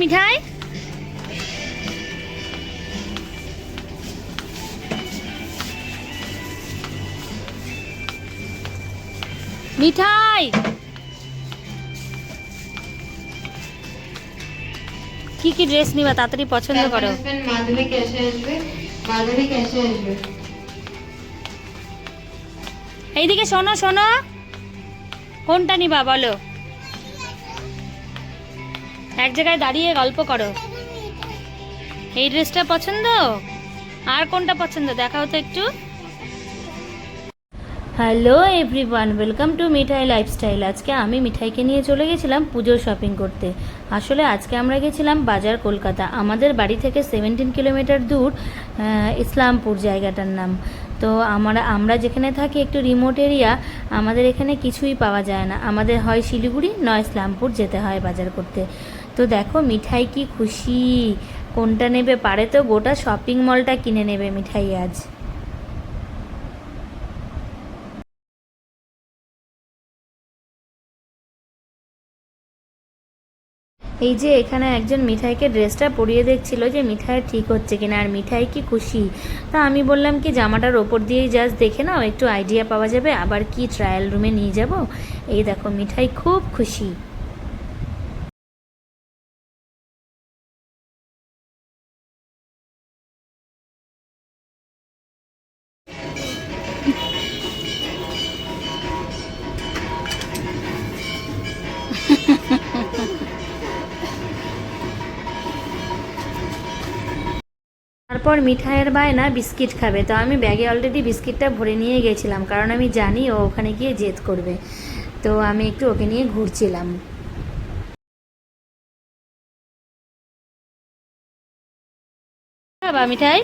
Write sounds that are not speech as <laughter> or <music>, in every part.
মিঠাই? মিঠাই! কি কি ড্রেস নিবা তাড়াতাড়ি পছন্দ করো? মাধুরী আসবে। মাধুরী আসবে। এইদিকে শোনো শোনো। কোনটা নিবা বলো? এক জায়গায় দাঁড়িয়ে গল্প করো। এই ড্রেসটা পছন্দ? আর কোনটা পছন্দ? দেখাও তো একটু। Hello everyone welcome to Mithai lifestyle আজকে আমি মিঠাইকে নিয়ে চলে গেছিলাম পুজোর শপিং করতে। আসলে আজকে আমরা গেছিলাম বাজার কলকাতা। আমাদের বাড়ি থেকে সেভেন্টিন কিলোমিটার দূর ইসলামপুর জায়গাটার নাম। তো আমরা আমরা যেখানে থাকি একটু রিমোট এরিয়া আমাদের এখানে কিছুই পাওয়া যায় না। আমাদের হয় শিলিগুড়ি, নয় ইসলামপুর যেতে হয় বাজার করতে। তো দেখো, মিঠাই কি খুশি। কোনটা নেবে পারে তো গোটা শপিং মলটা কিনে নেবে মিঠাই আজ। এই যে এখানে একজন মিঠাইকে ড্রেসটা পরিয়ে দেখছিল যে মিঠাই ঠিক হচ্ছে কিনা আর মিঠাই কি খুশি। তা আমি বললাম কি, জামাটার ওপর দিয়েই জাস্ট দেখে নাও, একটু আইডিয়া পাওয়া যাবে। আবার কি ট্রায়াল রুমে নিয়ে যাব? এই দেখো, মিঠাই খুব খুশি। তারপর মিঠাইয়ের বায়না বিস্কিট খাবে। তো আমি ব্যাগে অলরেডি বিস্কিটটা ভরে নিয়ে গেছিলাম কারণ আমি জানি ও ওখানে গিয়ে জেদ করবে। তো আমি একটু ওকে নিয়ে ঘুরছিলাম। বাবা মিঠাই?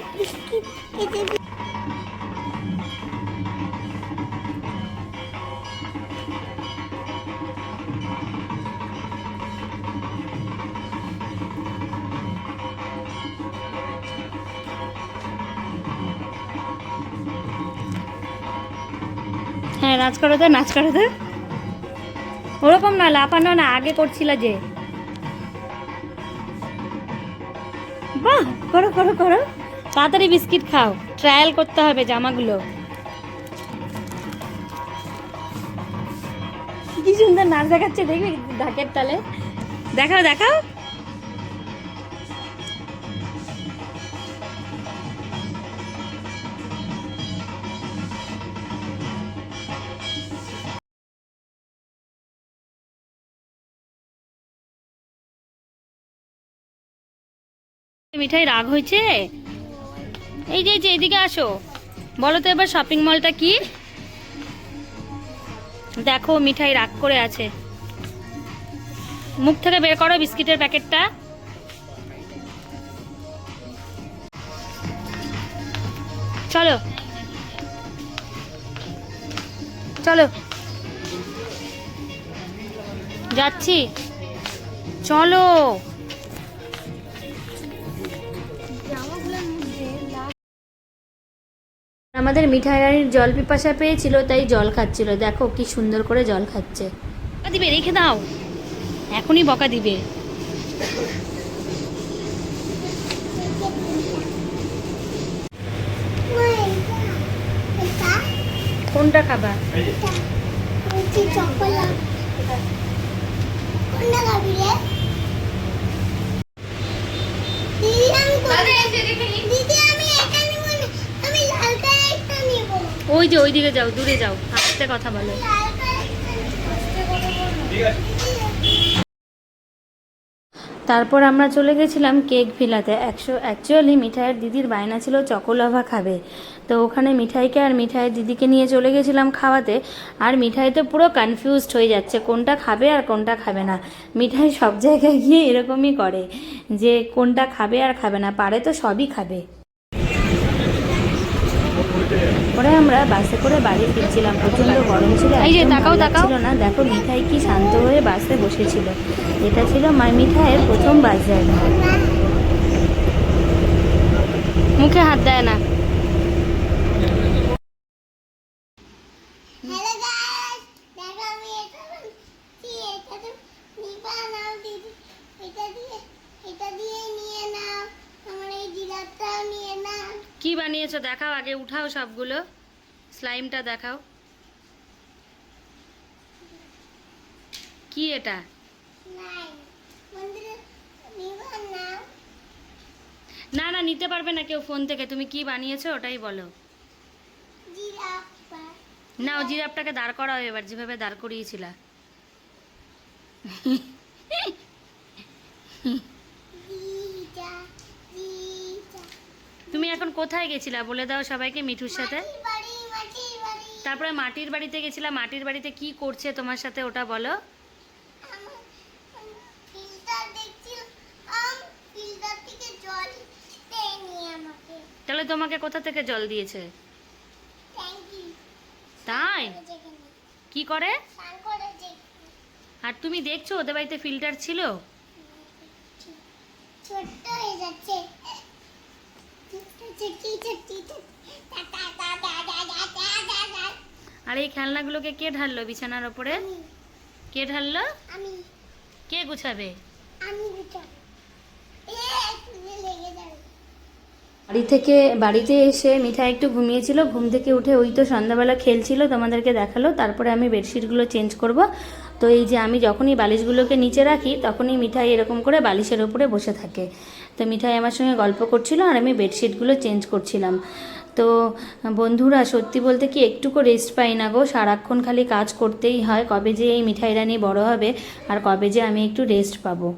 হ্যাঁ নাচ করো তো, নাচ করো তো। ওরকম না, লাফানো না, আগে করছিল যে। বাহ, করো করো করো। তাড়াতাড়ি বিস্কিট খাও ট্রায়াল করতে হবে জামাগুলো। কি সুন্দর নাচ দেখাচ্ছে, দেখবি ঢাকের তালে। দেখাও দেখাও। মিঠাই রাগ হয়েছে? এই যে যে, এদিকে আসো। বলো তো এবার শপিং মলটা কি? দেখো, মিঠাই রাগ করে আছে। মুখ থেকে বের করো বিস্কিটের প্যাকেটটা। চলো। চলো। যাচ্ছি। চলো। আমাদের মিঠাই রানীর জল পিপাসা পেয়েছিল তাই জল খাচ্ছিল। দেখো কি সুন্দর করে জল খাচ্ছে। বকা দিবে রেখে দাও। এখনই বকা দিবে। কোনটা খাবা? ওই যে ওইদিকে যাও, দূরে যাও। আস্তে কথা বলো। তারপর আমরা চলে গেছিলাম কেক ভিলাতে। একশো অ্যাকচুয়ালি মিঠাইয়ের দিদির বায়না ছিল চকোলাভা খাবে। তো ওখানে মিঠাইকে আর মিঠাইয়ের দিদিকে নিয়ে চলে গেছিলাম খাওয়াতে। আর মিঠাই তো পুরো কনফিউজড হয়ে যাচ্ছে, কোনটা খাবে আর কোনটা খাবে না। মিঠাই সব জায়গায় গিয়ে এরকমই করে, যে কোনটা খাবে আর খাবে না, পারে তো সবই খাবে। পরে আমরা বাসে করে বাড়ি ফিরছিলাম। প্রচণ্ড গরম ছিল এই যে তাকাও, তাকাও। না। দেখো মিঠাই কি শান্ত হয়ে বাসে বসেছিল। এটা ছিল মা মিঠাইয়ের প্রথম বাস জার্নি মুখে হাত দেয় না হ্যালো গাইস দেখো আমি এটা বানাচ্ছি এটা তো নিবা নাও দিদি এটা দিয়ে বানিয়েছো দেখাও আগে উঠাও সবগুলো। স্লাইমটা দেখাও। কি এটা? না না, নিতে পারবে না কেউ ফোন থেকে। তুমি কি বানিয়েছো ওটাই বলো। না ও জিরাফটাকে দাঁড় করাও এবার, যেভাবে দাঁড় করিয়েছিলা। তুমি এখন কোথায় গেছিলা? বলে দাও সবাইকে মিঠুর সাথে। তারপরে মাটির বাড়িতে গেছিলা। মাটির বাড়িতে কি করছে তোমার সাথে ওটা বলো। তাহলে তোমাকে কোথা থেকে জল দিয়েছে? তাই? কি করে? আর তুমি দেখছ ওদের বাড়িতে ফিল্টার ছিল? ছোট্ট হয়ে যাচ্ছে। আর এই খেলনাগুলোকে কে ঢাললো বিছানার ওপরে? কে ঢাললো? আমি। কে গুছাবে? আমি গুছাবো। এ লেগে যাবে। বাড়ি থেকে, বাড়িতে এসে মিঠাই একটু ঘুমিয়েছিল। ঘুম থেকে উঠে ওই তো সন্ধ্যাবেলা খেলছিল, তোমাদেরকে দেখাল। তারপরে আমি বেডশিটগুলো চেঞ্জ করব। তো এই যে আমি যখনই বালিশগুলোকে নিচে রাখি, তখনই মিঠাই এরকম করে বালিশের ওপরে বসে থাকে। তো মিঠাই আমার সঙ্গে গল্প করছিল আর আমি বেডশিটগুলো চেঞ্জ করছিলাম। তো বন্ধুরা, সত্যি বলতে কি একটুকু রেস্ট পাই না গো। সারাক্ষণ খালি কাজ করতেই হয়। কবে যে এই মিঠাই রানী বড় হবে আর কবে যে আমি একটু রেস্ট পাবো।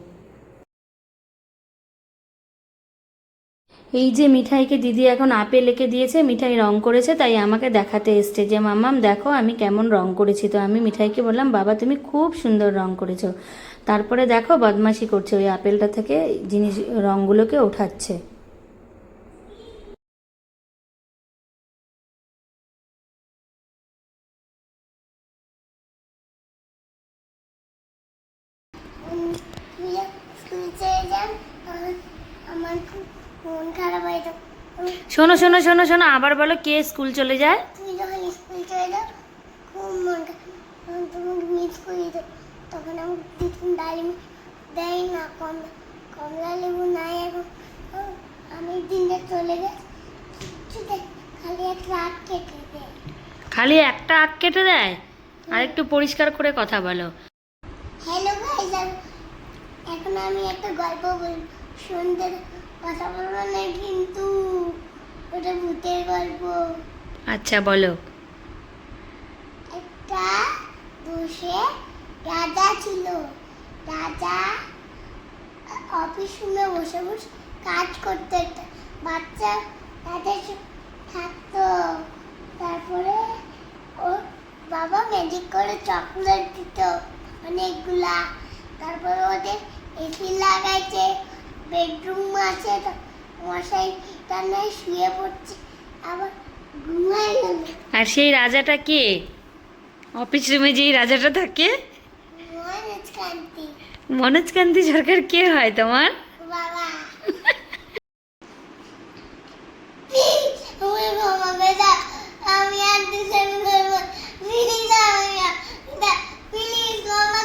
এই যে মিঠাইকে দিদি এখন আপেল এঁকে দিয়েছে, মিঠাই রং করেছে, তাই আমাকে দেখাতে এসছে যে, মাম্মাম, দেখো আমি কেমন রং করেছি। তো আমি মিঠাইকে বললাম, বাবা, তুমি খুব সুন্দর রং করেছ। তারপরে দেখো বদমাশি করছে, ওই আপেলটা থেকে জিনিস, রঙগুলোকে ওঠাচ্ছে। আমার- মন খারাপ হয়ে যাবে। শোনো শোনো শোনো শোনো আবার বলো কে স্কুল চলে যায়? তুমি যখন স্কুল চলে যাও খুব মন খারাপ। তখন তোমাকে মিস করে তখন আমার টিফিন ডালিম দেয় না কমলা কমলা লেবু নাই এখন। আমি দিনটা চলে গেছে কিচ্ছু খালি এক রাত কেটে দেয়। খালি একটা আগ কেটে দেয়? আর একটু পরিষ্কার করে কথা বলো। হ্যালো গাইজ এখন আমি একটা গল্প বলব। শুনতে কথা বলব না কিন্তু? ওটা ভূতের গল্প। আচ্ছা বলো। একটা দেশে রাজা ছিল। রাজা অফিস রুমে বসে বসে কাজ করতো বাচ্চা তাদের থাকতো। তারপরে ওর বাবা ম্যাজিক করে চকলেট দিত অনেকগুলা। তারপরে ওদের এসি লাগাইছে। বেডরুম আছে মশাই টানে শুয়ে পড়ছে আবার ঘুমাই গেল। আর সেই রাজাটা কে? অফিস রুমে যেই রাজাটা থাকে? মনোজ কান্তি। মনোজকান্তি সরকার কে হয় তোমার? বাবা। আমি আর প্লিজ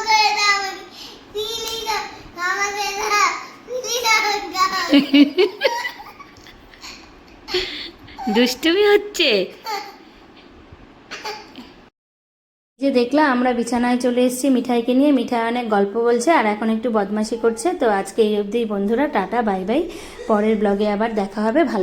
করে দাও প্লিজ <laughs> দুষ্টুমি হচ্ছে। যে দেখলাম আমরা বিছানায় চলে এসেছি মিঠাইকে নিয়ে। মিঠাই অনেক গল্প বলছে আর এখন একটু বদমাশি করছে। তো আজকে এই অবধি বন্ধুরা, টাটা, বাই বাই। পরের ব্লগে আবার দেখা হবে। ভালো